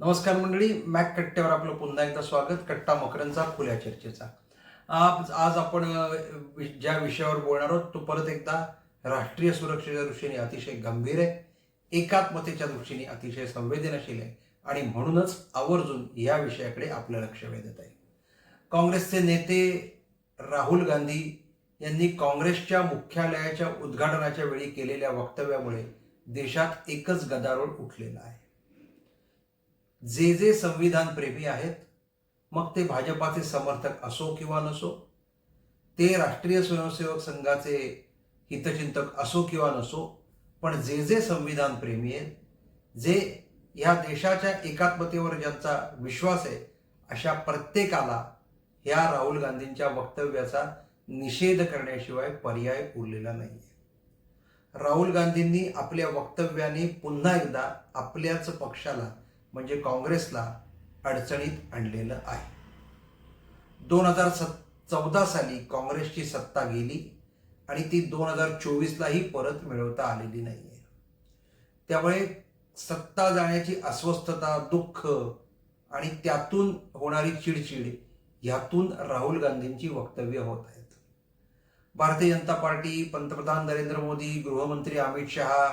नमस्कार मंडळी मॅक कट्ट्यावर आपलं पुन्हा एकदा स्वागत. कट्टा मकरंचा खुल्या चर्चेचा. आज आज आपण वि- ज्या विषयावर बोलणार आहोत तो परत एकदा राष्ट्रीय सुरक्षेच्या दृष्टीने अतिशय गंभीर आहे एकात्मतेच्या दृष्टीने अतिशय संवेदनशील आहे आणि म्हणूनच आवर्जून या विषयाकडे आपलं लक्ष वेधत आहे. काँग्रेसचे नेते राहुल गांधी यांनी काँग्रेसच्या मुख्यालयाच्या उद्घाटनाच्या वेळी केलेल्या वक्तव्यामुळे देशात एकच गदारोळ उठलेला आहे. जे जे संविधान प्रेमी आहेत मग ते भाजपाचे समर्थक असो किंवा नसो ते राष्ट्रीय स्वयंसेवक संघाचे हितचिंतक असो किंवा नसो पण जे जे संविधान प्रेमी आहेत जे ह्या देशाच्या एकात्मतेवर ज्यांचा विश्वास आहे अशा प्रत्येकाला ह्या राहुल गांधींच्या वक्तव्याचा निषेध करण्याशिवाय पर्याय उरलेला नाही राहुल गांधींनी आपल्या वक्तव्याने पुन्हा एकदा आपल्याच पक्षाला म्हणजे काँग्रेसला अडचणीत आणलेलं आहे. दोन हजार सत चौदा साली काँग्रेसची सत्ता गेली आणि ती दोन हजार चोवीसलाही परत मिळवता आलेली नाही आहे त्यामुळे सत्ता जाण्याची अस्वस्थता दुःख आणि त्यातून होणारी चिडचिड ह्यातून राहुल गांधींची वक्तव्य होत आहेत. भारतीय जनता पार्टी पंतप्रधान नरेंद्र मोदी गृहमंत्री अमित शहा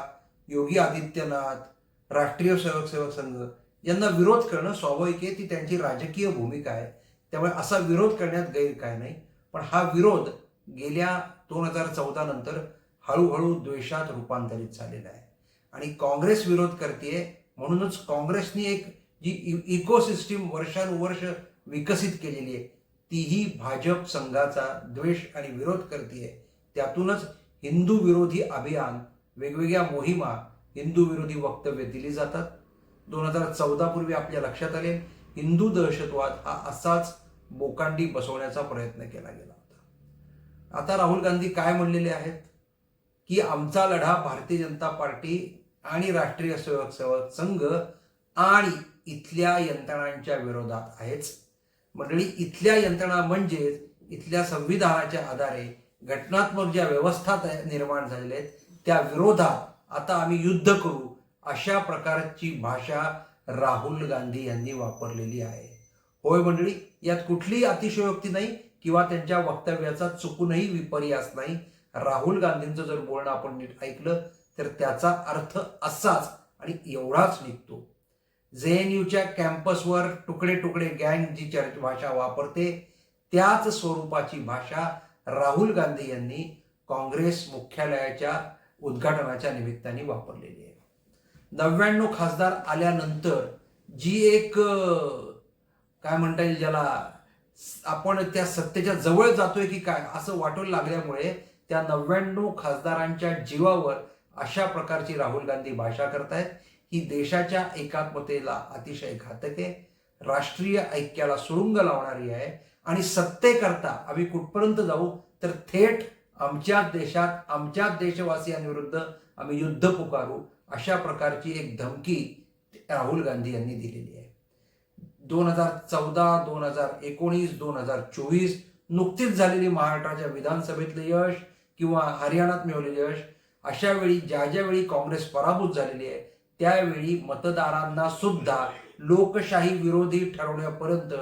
योगी आदित्यनाथ राष्ट्रीय स्वयंसेवक संघ यांना विरोध करणं स्वाभाविक आहे. ती त्यांची राजकीय भूमिका आहे. त्यामुळे असा विरोध करण्यात गैर काय नाही. पण हा विरोध गेल्या दोन हजार चौदा नंतर हळूहळू द्वेषात रूपांतरित झालेला आहे. आणि काँग्रेस विरोध करते म्हणूनच काँग्रेसनी एक जी इकोसिस्टीम वर्षानुवर्ष विकसित केलेली आहे तीही भाजप संघाचा द्वेष आणि विरोध करते त्यातूनच हिंदू विरोधी अभियान वेगवेगळ्या मोहिमा हिंदू विरोधी वक्तव्य दिली जातात. दोन हजार चौदा पूर्वी आपल्या लक्षात आले हिंदू दहशतवाद हा असाच बोकांडी बसवण्याचा प्रयत्न केला गेला होता. आता राहुल गांधी काय म्हणलेले आहेत? की आमचा लढा भारतीय जनता पार्टी आणि राष्ट्रीय स्वयंसेवक संघ आणि इथल्या यंत्रणांच्या विरोधात आहेच. मंडळी इथल्या यंत्रणा म्हणजेच इथल्या संविधानाच्या आधारे घटनात्मक ज्या व्यवस्था तया- निर्माण झालेल्या आहेत त्या विरोधात आता आम्ही युद्ध करू अशा प्रकारची भाषा राहुल गांधी यांनी वापरलेली आहे. होय मंडळी यात कुठलीही अतिशयोक्ती नाही किंवा त्यांच्या वक्तव्याचा चुकूनही विपर्यास नाही. राहुल गांधींचं जर बोलणं आपण नीट ऐकलं तर त्याचा अर्थ असाच आणि एवढाच निघतो. जे एन यूच्या कॅम्पसवर तुकडे तुकडे गँग जी चर्च भाषा वापरते त्याच स्वरूपाची भाषा राहुल गांधी यांनी काँग्रेस मुख्यालयाच्या उद्घाटनाच्या निमित्ताने वापरलेली आहे. नव्याण्णव खासदार आल्यानंतर जी एक काय म्हणता येईल ज्याला आपण त्या सत्तेच्या जवळ जातोय की काय असं वाटू लागल्यामुळे त्या नव्याण्णव खासदारांच्या जीवावर अशा प्रकारची राहुल गांधी भाषा करतायत. ही देशाच्या एकात्मतेला अतिशय घातक आहे. राष्ट्रीय ऐक्याला सुरुंग लावणारी आहे. आणि सत्तेकरता आम्ही कुठपर्यंत जाऊ तर थेट आमच्या देशात आमच्या देशवासियांविरुद्ध आम्ही युद्ध पुकारू अशा प्रकारची एक धमकी राहुल गांधी यांनी दिलेली आहे. दोन हजार चौदा दोन हजार एकोणीस दोन हजार चोवीस नुकतीच झालेली महाराष्ट्राच्या विधानसभेतलं यश किंवा हरियाणात मिळवलेलं यश अशा वेळी ज्या ज्या वेळी काँग्रेस पराभूत झालेली आहे त्यावेळी मतदारांना सुद्धा लोकशाही विरोधी ठरवण्यापर्यंत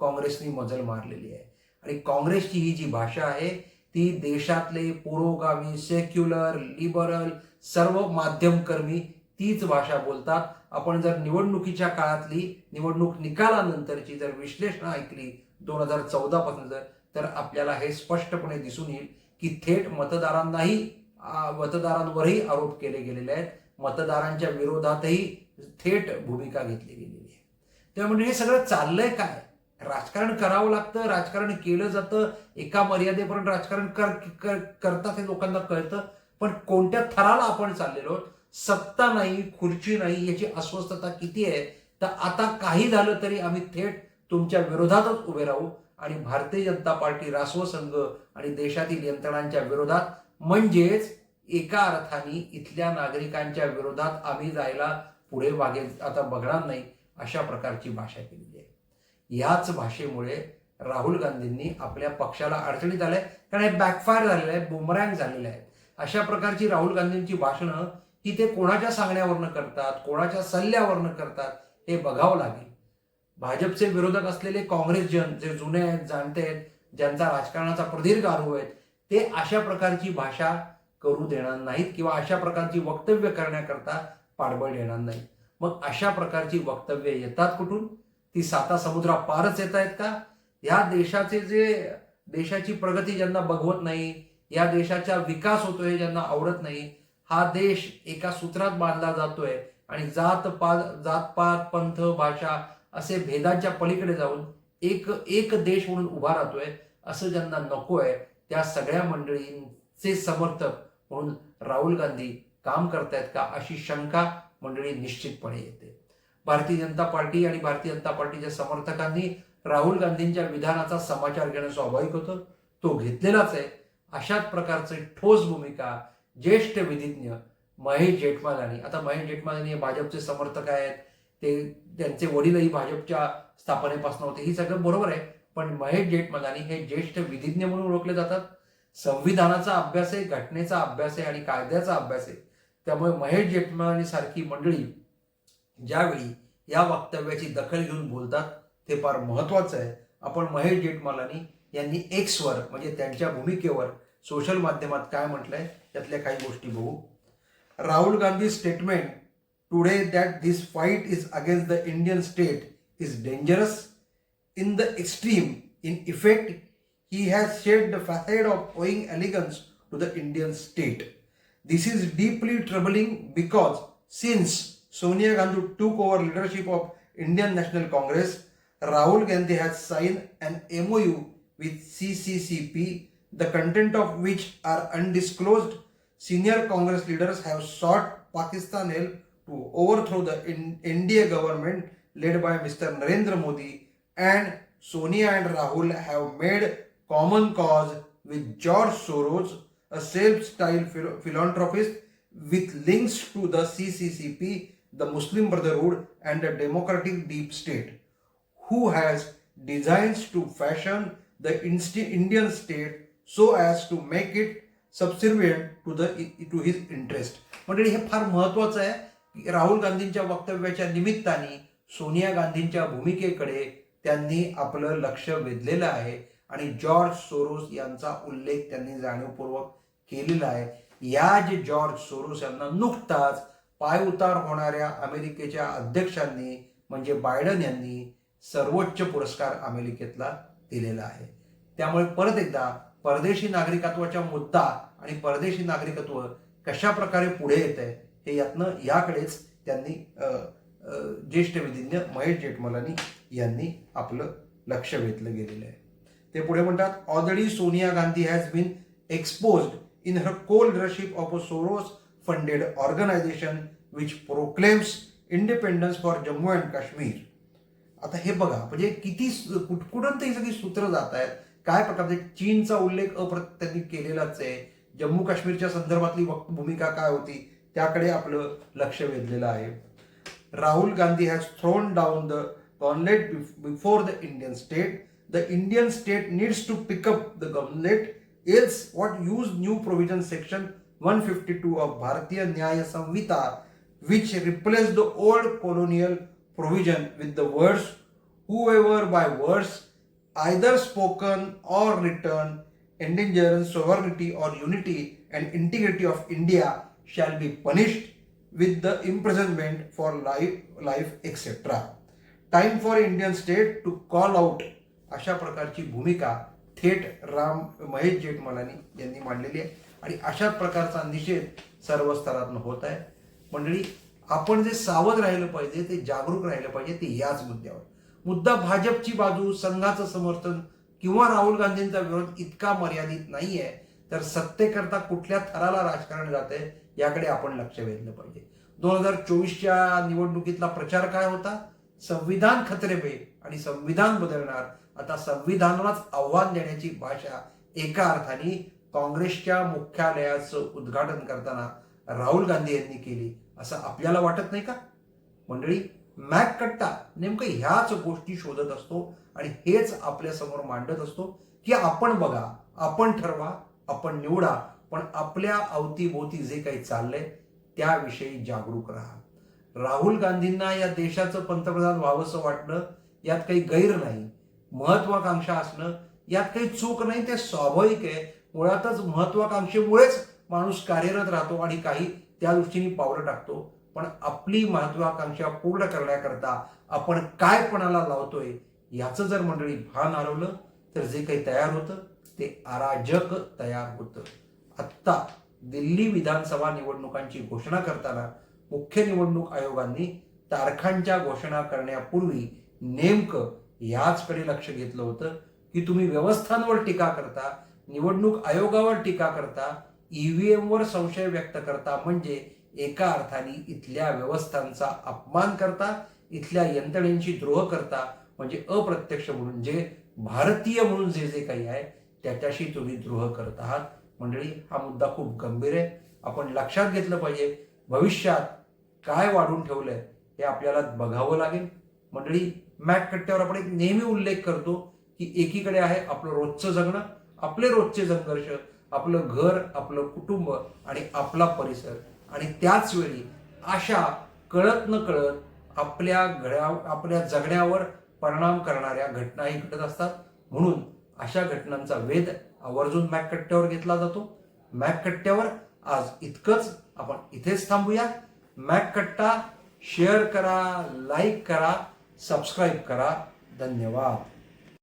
काँग्रेसनी मजल मारलेली आहे. आणि काँग्रेसची ही जी भाषा आहे ती देशातले पुरोगामी सेक्युलर लिबरल सर्व माध्यमकर्मी तीच भाषा बोलतात. आपण जर निवडणुकीच्या काळातली निवडणूक निकालानंतरची जर विश्लेषण ऐकली दोन हजार चौदा पासून जर तर आपल्याला हे स्पष्टपणे दिसून येईल की थेट मतदारांनाही मतदारांवरही आरोप केले गेलेले आहेत. मतदारांच्या विरोधातही थेट भूमिका घेतली गेलेली आहे. त्यामुळे हे सगळं चाललंय काय? राजकारण करावं लागतं राजकारण केलं जातं एका मर्यादेपर्यंत राजकारण कर, कर करतात हे लोकांना कळतं. पण कोणत्या थराला आपण चाललेलो सत्ता नाही खुर्ची नाही याची अस्वस्थता किती आहे? तर आता काही झालं तरी आम्ही थेट तुमच्या विरोधातच उभे राहू आणि भारतीय जनता पार्टी रासव संघ आणि देशातील यंत्रणांच्या विरोधात म्हणजेच एका अर्थाने इथल्या नागरिकांच्या विरोधात आम्ही जायला पुढे मागे आता बघणार नाही अशा प्रकारची भाषा केलेली आहे. याच भाषेमुळे राहुल गांधींनी आपल्या पक्षाला अडचणीत आलंय. कारण हे बॅकफायर झालेलं आहे बुमरँग झालेलं आहे. अशा प्रकारची राहुल गांधींची भाषणं ही ते कोणाच्या सांगण्यावरनं करतात कोणाच्या सल्ल्यावरनं करतात हे बघावं लागेल. भाजपचे विरोधक असलेले काँग्रेसजन जे जुने आहेत जाणते आहेत ज्यांचा राजकारणाचा प्रदीर्घ अनुभव आहे ते अशा प्रकारची भाषा करू देणार नाहीत किंवा अशा प्रकारची वक्तव्य करण्याकरता पाठबळ येणार नाही मग अशा प्रकारची वक्तव्य येतात कुठून? ती साता समुद्रापारच येत आहेत का? या देशाचे जे देशाची प्रगती ज्यांना बघवत नाही या देशाचा विकास होतोय ज्यांना आवडत नाही हा देश एका सूत्रात बांधला जातोय आणि जात पात जातपात पंथ भाषा असे भेदांच्या पलीकडे जाऊन एक एक देश म्हणून उभा राहतोय असं ज्यांना नको आहे त्या सगळ्या मंडळींचे समर्थक म्हणून राहुल गांधी काम करतायत का अशी शंका मंडळी निश्चितपणे येते. भारतीय जनता पार्टी आणि भारतीय जनता पार्टीच्या समर्थकांनी राहुल गांधींच्या विधानाचा समाचार घेणं स्वाभाविक होतं. तो घेतलेलाच आहे. अशाच प्रकारचे ठोस भूमिका ज्येष्ठ विधिज्ञ महेश जेठमालानी आता महेश जेठमालानी हे भाजपचे समर्थक आहेत ते त्यांचे वडीलही भाजपच्या स्थापनेपासून होते ही सगळं बरोबर आहे. पण महेश जेठमलानी हे ज्येष्ठ विधिज्ञ म्हणून ओळखले जातात. संविधानाचा अभ्यास आहे घटनेचा अभ्यास आहे आणि कायद्याचा अभ्यास आहे. त्यामुळे महेश जेठमलानी सारखी मंडळी ज्यावेळी या वक्तव्याची दखल घेऊन बोलतात ते फार महत्वाचं आहे. आपण महेश जेठमलानी यांनी एक्सवर म्हणजे त्यांच्या भूमिकेवर सोशल माध्यमात काय म्हटलंय त्यातल्या काही गोष्टी बघू. Rahul Gandhi statement today that this fight is against the Indian state is dangerous in the extreme in effect he has shed the facade of owing allegiance to the Indian state this is deeply troubling because since Sonia Gandhi took over leadership of Indian National Congress Rahul Gandhi has signed an MOU with CCCP, the content of which are undisclosed. Senior Congress leaders have sought Pakistan help to overthrow the NDA government led by Mr. Narendra Modi and Sonia and Rahul have made common cause with George Soros, a self-styled phil- philanthropist with links to the CCCP, the Muslim Brotherhood, and the Democratic Deep State, who has designs to fashion the Indian state so as to make it subservient to the to his interest. मंडळी हे फार महत्वाचं आहे की राहुल गांधींच्या वक्तव्याच्या निमित्ताने सोनिया गांधींच्या भूमिकेकडे त्यांनी आपलं लक्ष वेधलेलं आहे आणि जॉर्ज सोरोस यांचा उल्लेख त्यांनी जाणीवपूर्वक केलेला आहे या जे जॉर्ज सोरोस यांना नुकताच पायउतार होणाऱ्या अमेरिकेच्या अध्यक्षांनी म्हणजे बायडन यांनी सर्वोच्च पुरस्कार अमेरिकेतला दिलेला आहे. त्यामुळे परत एकदा परदेशी नागरिकत्वाचा मुद्दा आणि परदेशी नागरिकत्व कशा प्रकारे पुढे येत आहे हे यातनं याकडेच त्यांनी ज्येष्ठ विधिज्ञ महेश जेठमलानी यांनी आपलं लक्ष वेधलं गेलेलं आहे. ते पुढे म्हणतात already Sonia Gandhi has been exposed in her co leadership of a Soros funded organisation which proclaims independence for Jammu and Kashmir आता हे बघा म्हणजे किती सु- ही सगळी सूत्र जात आहेत काय प्रकारचे चीनचा उल्लेख अप्र केलेलाच आहे. जम्मू काश्मीरच्या संदर्भातली वक्त- भूमिका काय होती त्याकडे आपलं लक्ष वेधलेलं आहे. Rahul Gandhi has thrown down the gauntlet before the Indian state the Indian state needs to pick up the gauntlet else what use new provision section one fifty two of Bharatiya Nyaya Sanhita which replace the old colonial provision with the words whoever by words either spoken or written endangers sovereignty or unity and integrity of India shall be punished with the imprisonment for life, life etc. Time for Indian state to call out अशा प्रकारची भूमिका थेट राम महेश जेठमलानी यांनी मांडलेली आहे आणि अशाच प्रकारचा निषेध सर्व स्तरातून होत आहे मंडळी आपण जे सावध राहिलं पाहिजे ते जागरूक राहिलं पाहिजे ते याच मुद्द्यावर. मुद्दा भाजपची बाजू संघाचं समर्थन किंवा राहुल गांधींचा विरोध इतका मर्यादित नाहीये तर सत्तेकरता कुठल्या थराला राजकारण जात आहे याकडे आपण लक्ष वेधलं पाहिजे. दोन हजार चोवीसच्या निवडणुकीतला प्रचार काय होता? संविधान खतरे पे आणि संविधान बदलणार. आता संविधानालाच आव्हान देण्याची भाषा एका अर्थाने काँग्रेसच्या मुख्यालयाचं उद्घाटन करताना राहुल गांधी यांनी केली. असं आपल्याला वाटत नाही का? मंडळी मॅक कट्टा नेमकं ह्याच गोष्टी शोधत असतो आणि हेच आपल्यासमोर मांडत असतो की आपण बघा आपण ठरवा आपण निवडा पण आपल्या अवतीभोवती जे काही चाललंय त्याविषयी जागरूक राहा. राहुल गांधींना या देशाचं पंतप्रधान व्हावंसं वाटणं यात काही गैर नाही. महत्वाकांक्षा असणं यात काही चूक नाही ते स्वाभाविक आहे. मुळातच महत्वाकांक्षेमुळेच माणूस कार्यरत राहतो आणि काही त्या दृष्टीने पावलं टाकतो. पण आपली महत्वाकांक्षा पूर्ण करण्याकरता आपण काय पणाला लावतोय याचं जर मंडळी भान हरवलं तर जे काही तयार होतं ते अराजक तयार होतं. आत्ता दिल्ली विधानसभा निवडणुकांची घोषणा करताना मुख्य निवडणूक आयोगांनी तारखांच्या घोषणा करण्यापूर्वी नेमकं याचकडे लक्ष घेतलं होतं की तुम्ही व्यवस्थांवर टीका करता निवडणूक आयोगावर टीका करता ईव्हीएम वर संशय व्यक्त करता म्हणजे एका अर्थाने इथल्या व्यवस्थांचा अपमान करता इथल्या यंत्रणेंची द्रोह करता म्हणजे अप्रत्यक्ष म्हणून जे भारतीय म्हणून जे जे काही आहे त्याच्याशी तुम्ही द्रोह करत आहात. मंडळी हा मुद्दा खूप गंभीर आहे. आपण लक्षात घेतलं पाहिजे भविष्यात काय वाढून ठेवलंय हे आपल्याला बघावं लागेल. मंडळी मॅक कट्ट्यावर आपण एक नेहमी उल्लेख करतो की एकीकडे आहे आपलं रोजचं जगणं आपले रोजचे संघर्ष आपलं घर आपलं कुटुंब आणि आपला परिसर. आणि त्याच वेळी अशा कळत न कळत आपल्या घड्या आपल्या जगण्यावर परिणाम करणाऱ्या घटनाही घडत असतात. म्हणून अशा घटनांचा वेध आवर्जून मॅककट्ट्यावर घेतला जातो. मॅककट्ट्यावर आज इतकंच. आपण इथेच थांबूया. मॅककट्टा शेअर करा लाईक करा सबस्क्राईब करा. धन्यवाद.